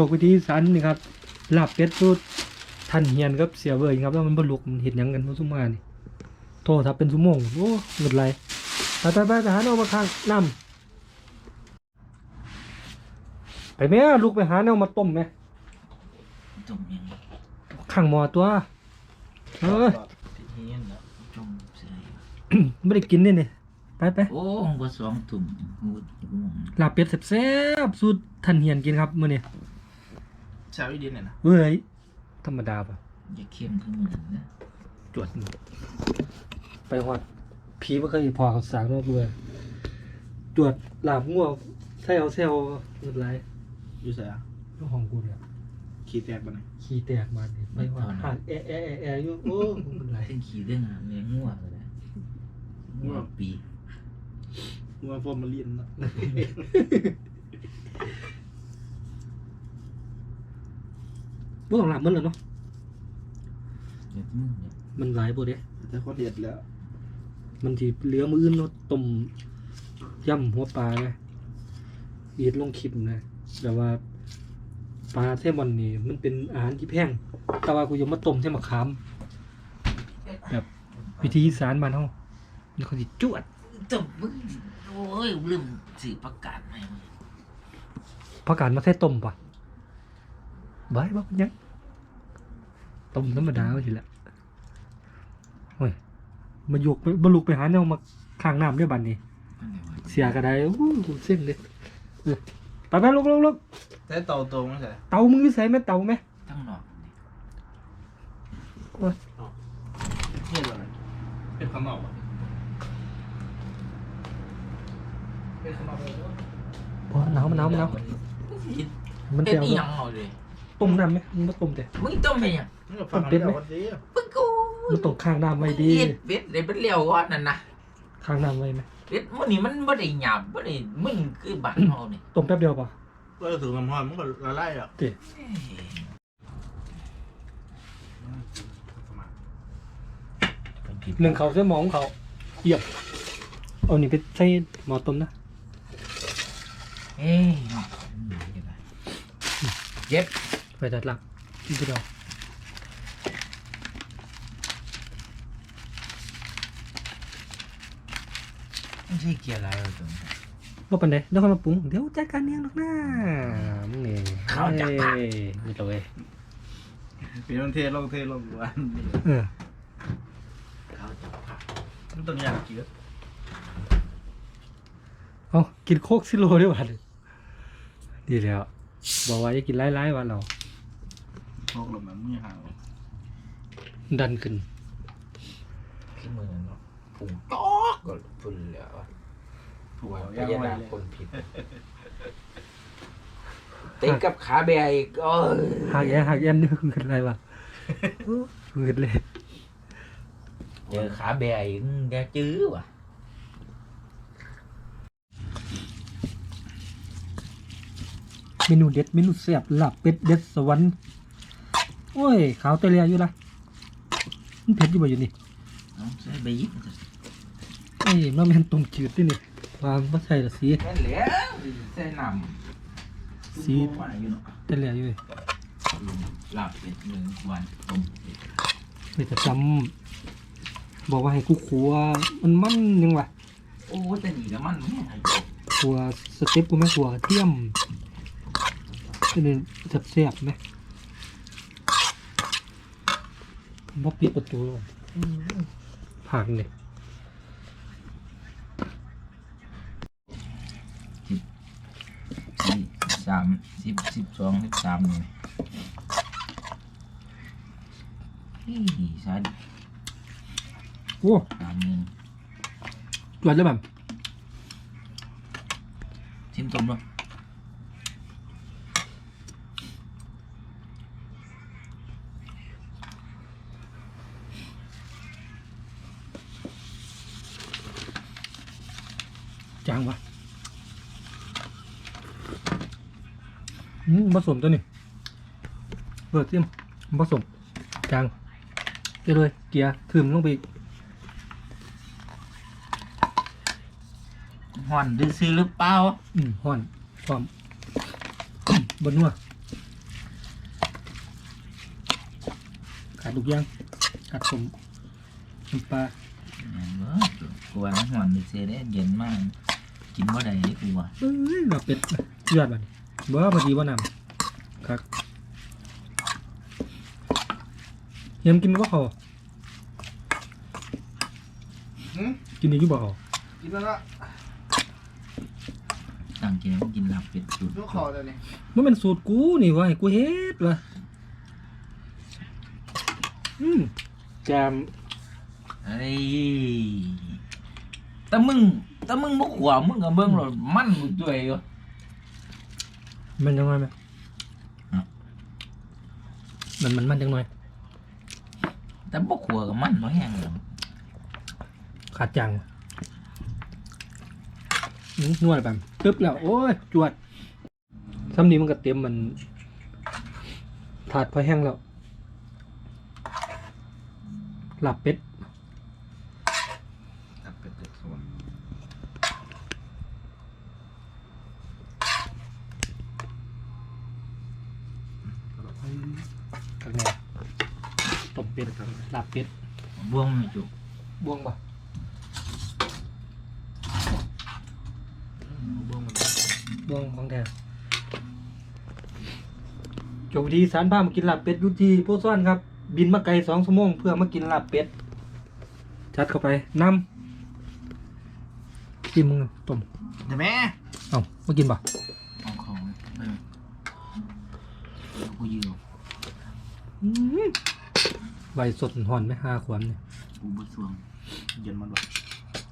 วกวิธีสันนี่ครับลาบเป็ดสูตรท่านเฮียนครับเสียเวยครับแล้วมันบรรลุกมันเห็นหยังกันเพราะสุมานี่โทรทับเป็นชั่วโมงโอ้เงินไรไปไปไปไปหาแนวมาข้างน้ำไปแม่ลูกไปหาแนวมาต้มไหมจมยังไงข้างหมอตัวเออเฮียนแล้วจมเสียไม่ได้กินนี่นี่ไปไปโอ้บ่สองตุ่มหูง่วงลาบเป็ดแซ่บๆสูตรท่านเฮียนกินครับมื้อนี้ ชาวอีเดียนเนี่ยนะเว้ย ธรรมดาปะอย่าเข้มขึ้นมือนะจวดนี่ไปหอดผีบ่เคยพอเขาสางเนาะเบื่อจวดลาบงัวใส่เอาแซวเงินไรอยู่ใส่อะลูกของกูเนี่ยขี้แตกปะเนี่ยขี้แตกมาดิไปหอดหักแอะแอะแอะแอะอยู่โอ้เงินไรเส้นขี่เรื่องอะเมียง่วงเลยนะง่วงปีงัวฟอร์มาลีนเนาะ บ่ต้องลาบมันเลยเนาะเดี๋ยวมึงเนี่ยมันหลายบ่เด้แต่คนเด็ดแล้ว มันสิเหลือมื้ออื่นเนาะต้มยำหัวปลานะเอียดลงคลิปนะแต่ว่าปลาแซลมอนนี่มันเป็นอาหารที่แพงแต่ว่ากูยังมาต้มใส่มะขาม แบบวิธีอีสานบ้านเฮามันเขาสิจวดจมมึงโอ้ยลืมสื่อประกาศใหม่ผักกาดมาใส่ต้มปะ บายบ่เป็นหยังต้มธรรมดาก็สิแหละโอ้ยมายุกไปบลุกไปหาแนวมาข้างน้ำด้วยบัดนี้ เสียก็ได้อู้หูเส้นเลยเออไปไปลุกลุกลุกแต่เต่าตรงไม่ใช่เตามึงอยู่ใส่ไหมเตาไหมตั้งหนอกเฮ็ดอะไรเป็นคำนอกปะเป็นคำนอกเลยพอหนาวมันหนาวมันหนาวมันเป็เตีนยวอีหยังเอาเลย ต้มน้ำไหมมึงมาต้มแต่มึงต้มไปยังนี่ก็ฟังกันแล้ววันนี้มึงกูมันต้องข้างน้ำไว้ดีเฮ็ดเบ็ดเลยเป็นเลี้ยวก่อนนั่นนะข้างน้ำไว้ไหมเบ็ดมื้อนี้มันบ่ได้หยาบบ่ได้มึนคือบ้านเฮานี่ต้มแป๊บเดียวป่ะก็ถึงน้ำหอมมันก็ละลายอะเตะหนึ่งเขาเส้นหมองเขาเหยียบเอานี่ไปใส่หม้อต้มนะเอ้ยเจ็บ ไปดัดหลักนี่ก็ดอกไม่ใช่เกียร์อะไรหรอกตัวนี้ว่าปันไดเดี๋ยวค่อยมาปรุงเดี๋ยวจัดการเองหรอกนะมึงนี่ข้าวจักรพรรดิเอ้ยนี่ตัวเว้ยเป็นมันเทลงเทลงวันเออเขาจับผักมันต้องอยากกินเอากินโคกซิโลด้วยวันดีแล้วบอกว่าจะกินไล่ๆวันเราพว กลมมันไม่ห่างดันขึ้นที่มือเนาะผุงตอกก็พุ่นแล้วถูกว่าเอาพย่างญาไว้นาคเลยคนผิดติดกับขาแบร์อีกโอ้ยหักแอนหักแอนนี่คืออะไรวะหืดเลยเจอขาแบร์อีกแกจื้อว่ะเมนูเด็ดเมนูแซ่บลาบเป็ดเด็ดสวรรค์ โอ้ย ขาวเตลียอยู่ละมันเผ็ดอยู่บ่อยู่นี่น้องใส่ใบยิบเอ้ยมันแม่นต้มจืดนี่นี่วางบ่ใส่ละสีแค่เหลือใส่น้ำสีมาอยู่เนาะเตลียอยู่เว้ยหลับเป็นหนึ่งวันต้มเฮ้ยแต่จำบอกว่าให้กูขัวมันมันยังวะโอ้แต่ดีแล้วมันไม่ให้ขัวสเต็ปกูไหม่ขัวกระเทียมอันนี้แซ่บๆไหม บ่ปิดประตูเลยผักเนี่ยสี่สามสิบสิบสองสิบสามนี่เฮ้ยสายโอ้สามหนึ่งจวดแล้วแบบชิมต้มด้วางวะผสมตัวนี้เปิดเตี้ยมผสมจางไปเลยเกียร์ถึมลงไปห่อนดื้ซื้อหรือเปล่าอืมห่อนพร้อมบนนัวขาดุกยังขาดสมน้ำปลา กลัวมันห่อนดื้ซีได้เย็นมาก กินบ่ได้เลยกูว่าเอ้ยเราเป็ดยอดบัดนี้บ่พอดีว่านำครับยังกินบ่พอหืมกินอีกอยู่บ่พอกินแล้วละตั้งใจว่ากินลาบเป็ดสูตรลูกคอเลยนี่มันเป็นสูตรกูนี่วะให้กูเฮ็ดวะอืมแจมเอ้ยแต่มึง แต่มึงบ่ขวามึงก็เบิ่งรถมันกูด้วยอยู่มันยังไงไหมอะมันมันมันจังหน่อยแต่บ่ขวากับมันบ่แห้งหรอกขาดจังวะอื้อนวดแบบตึ๊บแล้ว โอ้ย จวดซ้ำนี้มันก็เต็มมัน ถาดพอแห้งแล้ว หลับเป็ด ตับเป็ดเด็กสวน ข้างในต้ม เป็ดหลับเป็ดบ่วงไม่จุกบวงปะบ้วงมันบวงของแท้จบดีสารบ้ามากินหลับเป็ดอยุทีโพซ่อนครับ บินมาไกลสองชั่วโมงเพื่อมากินหลับเป็ดจัดเข้าไปนำกินมึงต้มเดี๋ยวแม่เอ้ามากินปะเอาเขาไปกูยืม ใบสดหอนไหมห้าขวดเนี่ยกูบ่สวงเย็นมันวะ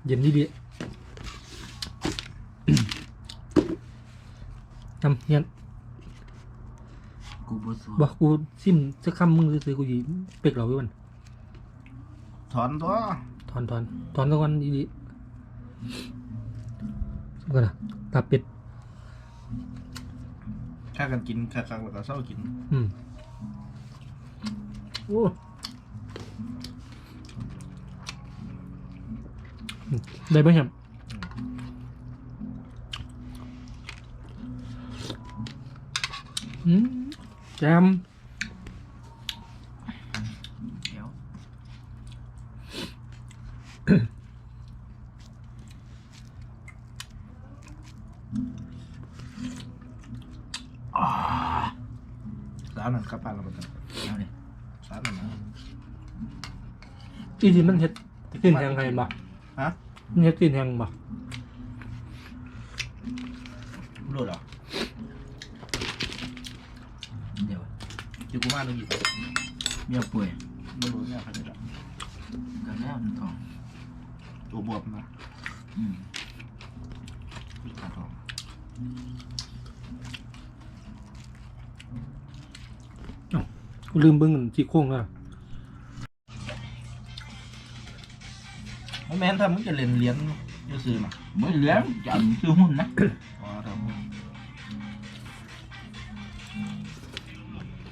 เย็นดีดีทำเฮียนกูบ่สวงบอกกูซิมสักคำมึงซื้อๆกูยีเป็กเราไว้วันถอนตัวถอนถอนถอนตะวันดีดีสมกันนะตับเป็ดถ้ากันกินคักๆแล้วก็เศร้ากิน อืมโอ้ ได้ไหมครับอืมแจมเดี๋ยวสารนั่นขับผ่านเราไปกันเอาเลยสารนั่นนะ อีทีมันเห็ดสิ้นแหงไงบ่ฮะ มันเห็ดสิ้นแหงบ่รู้เหรอเดี๋ยวอยู่กูมาหนึ่งอีกเมียป่วยไม่รู้เนี่ยใครจะก็แล้วมันท้องตัวบวมนะอืมพิการทองกูลืมเบิ้งจีโค้งแล้ แม้นถ้ามึงจะเรียนเลี้ยนจะซื้อมาบ่เหลือจำซื้อหุ้นนะอ๋อทำมึง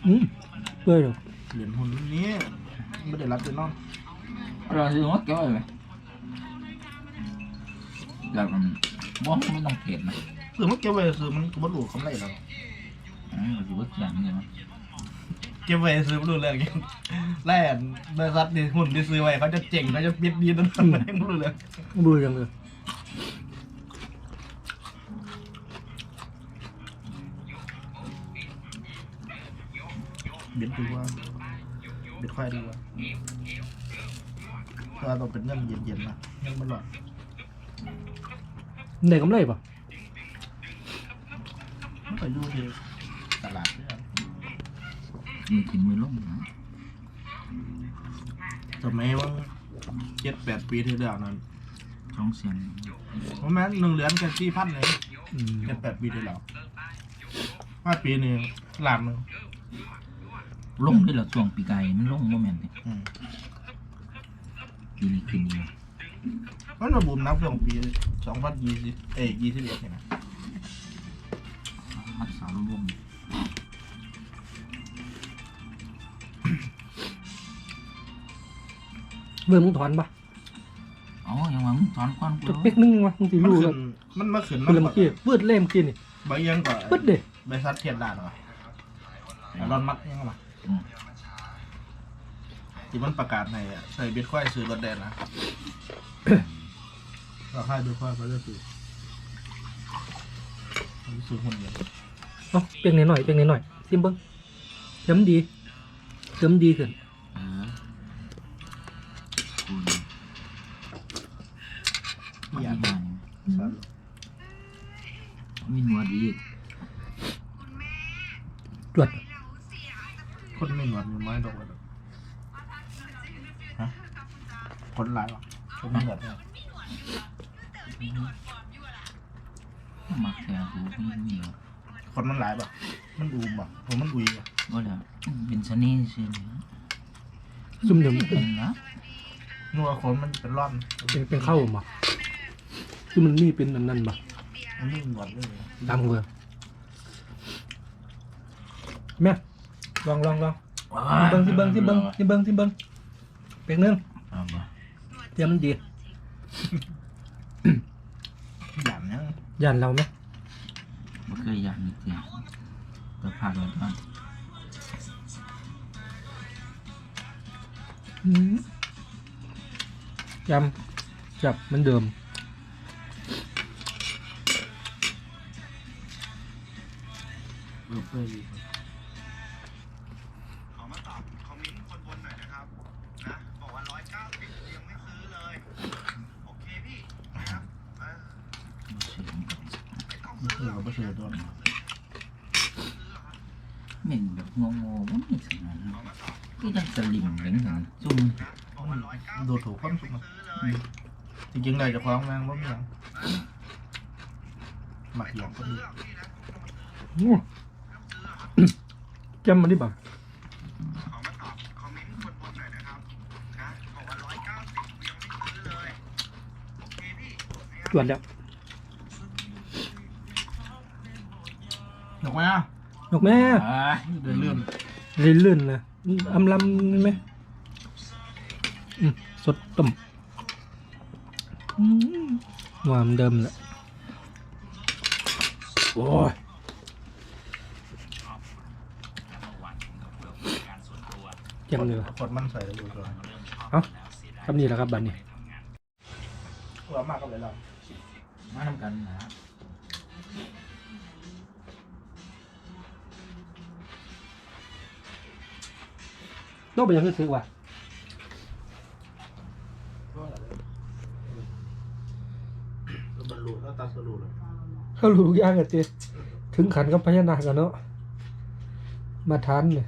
อืมเปื่อยเลยเหรียญหุ่นนี้ไม่ได้รับเดือนนอนเราซื้อมาเก็บไว้ไหมแล้วมันบ่ไม่ต้องเก็บนะซื้อมันเก็บไว้ซื้อมันก็บ่รู้กำไรแล้วอืมมันสิบ่อย่างนี้มั้ย เก็บไว้ซื้อไม่รู้เรื่องนี้แล่นบริษัทนี่หุ่นที่ซื้อไว้เขาจะเจ๋งเขาจะปิดดีนั่นนั่นไม่รู้เรื่องเบื่อยังเลยเบ็ดดีกว่าเบ็ดควายดีกว่าเพราะว่าต้องเป็นเงินเย็นๆนะเงินมันหลอดได้กำไรปะมันก็อยู่ที่ตลาดเนี่ย มันกินมือลงนะสมัยว่าเจ็ดแปดปีที่แล้วนั้นท้องเสียงผมแม้นหนึ่งเหรียญแค่สี่พันเลยอืมเจ็ดแปดปีที่แล้วว่าปีหนึ่งล้านหนึ่งลงที่ละช่วงปีไก่มันลงบ่แม่นนี่อืมปีนี้ขึ้นอยู่มันมาบูมนับช่วงปีสองพันยี่สิบเอ้ยยี่สิบเอ็ดเนี่ยนะรักษารวม เบื่อมึงถอนปะอ๋อยังว่ามึงถอนก่อนกูจะเป๊กนึงวะมึงสิมันรู้ขึ้แล้วนมันมาขึ้นเบื่อเมื่อกี้เบื่อเล่มกี้นี่ใบยังก่อนปึ๊ดเด้บริษัทเทียนด่านวะรอนมัดยังไงวะอืมที่มันประกาศในอะใส่บิตคอยน์ซื้อรถแดนนะราคาบิตคอยน์เขาจะซื้อเขาจะซื้อหุ้นเงินเอาเปียงหน่อยๆเปียงหน่อยๆซิมเบิ้งเสริมดีเสริมดีขึ้น เออคุณ อ ยั ย่าง งไงมีหนวดอีก ตรวจคนไม่หนวดมีไม้ดอกเลยฮะคนหลายวะคนไม่หนวดเนี่ยมักแถวหูมีมีเหรอคนมันหลายปะมันอูมปะผมมันอุยปะบ่แล้วเป็นชะนีใช่ไหมซุ่มเดิมเป็นนะนัวคนมันเป็นร่อนเป็นเป็นเข้ามาคือมันนี่เป็นอันนั้นมามันไม่หนวดเลยดังเวอร์ แม่ลองลองลองที่เบิ้งที่เบิ้งที่เบิ้งที่เบิ้งที่เบิ้งเปียงหนึงเอาบ่เตรียมมันดีอย่างเนี้ยยันเราไหมบ่เคยอยากมีเตียก็พากันก่อนอืมยำจับเหมันเดิมเออเพื่อดี ขอมาตอบคอมเมนต์คนบนหน่อยนะครับ นะ บอกว่าร้อยเก้าสิบยังไม่ซื้อเลย โอเคพี่นะครับเออ บ่เชื่อ ไม่คือเราไม่เชื่อตัวนั้น เหม็นแบบงงๆบ่มีสักนั้น คือจังสลิมเหมือนกันซุ่มดูถูกคนสุดจริงๆเลยจะคว้างแมงว่ามีหยังหมักหยองก็ดีอู้จำมันดิบ่าขอมาตอบคอมเมนต์คนบนหน่อยนะครับนะบอกว่าร้อยเก้าสิบยังไม่ซื้อเลยโอเคพี่นะครับตรวจแล้วหนกไหมอะนกแม่อ่าเดินเลื่อนลื่นๆนะอืม อำลำนี่ไหมสดต้มอืมหวานเดิมแหละโอ้ยเจังเลยว่ะคนมันใส่แล้วดูตัวเอ้าคำนี้แหละครับบัดนี้ว่ามากกับเลยเรามาทำกันนะ ต้องไปยังซื้อว่ะบรรลุแล้วตัดสรุปเลยเขารู้ทุกอย่างกันเจถึงขันกับพญานาคกันเนาะมาทานเนี่ย